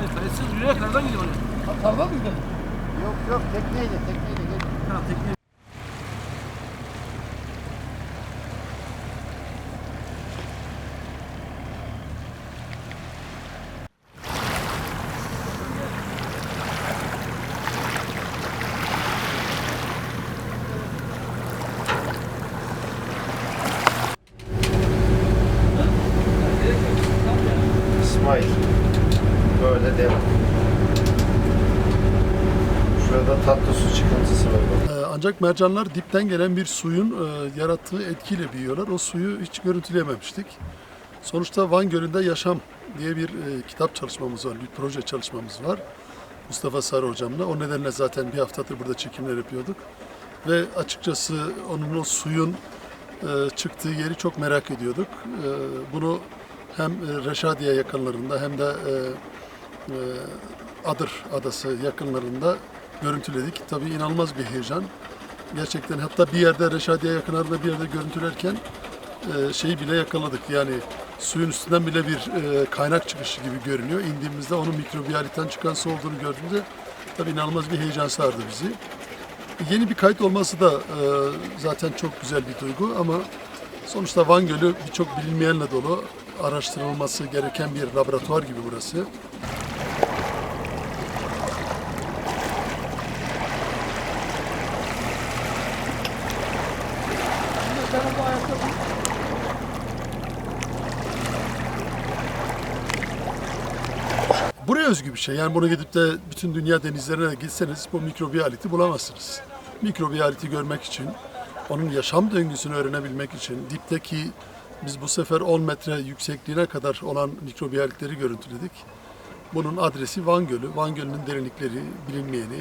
Hayır kayıtsız yürüyerek nereden gidiyor oraya? Kardan mı gidelim? Yok yok tekneyle tekneyle gel. Ha tekne. İsmail. Böyle devam. Şurada tatlı su çıkıntısı var. Ee, Ancak mercanlar dipten gelen bir suyun e, yarattığı etkiyle büyüyorlar. O suyu hiç görüntüleyememiştik. Sonuçta Van Gölü'nde Yaşam diye bir e, kitap çalışmamız var, bir proje çalışmamız var. Mustafa Sarı hocamla. O nedenle zaten bir haftadır burada çekimler yapıyorduk. Ve açıkçası onun o suyun e, çıktığı yeri çok merak ediyorduk. Bunu hem Reşadiye yakınlarında hem de Adır Adası yakınlarında görüntüledik. Tabii inanılmaz bir heyecan. Gerçekten hatta bir yerde Reşadiye yakınlarında bir yerde görüntülerken e, şeyi bile yakaladık. Yani suyun üstünden bile bir e, kaynak çıkışı gibi görünüyor. İndiğimizde onun mikrobiyaliten çıkan su olduğunu gördüğümüzde tabii inanılmaz bir heyecan sardı bizi. Yeni bir kayıt olması da e, zaten çok güzel bir duygu ama sonuçta Van Gölü birçok bilinmeyenle dolu. Araştırılması gereken bir laboratuvar gibi burası. Buraya özgü bir şey. Yani bunu gidip de bütün dünya denizlerine gitseniz bu mikrobiyaliti bulamazsınız. Mikrobiyaliti görmek için, onun yaşam döngüsünü öğrenebilmek için dipteki biz bu sefer 10 metre yüksekliğine kadar olan mikrobiyalitleri görüntüledik. Bunun adresi Van Gölü. Van Gölü'nün derinlikleri, bilinmeyeni,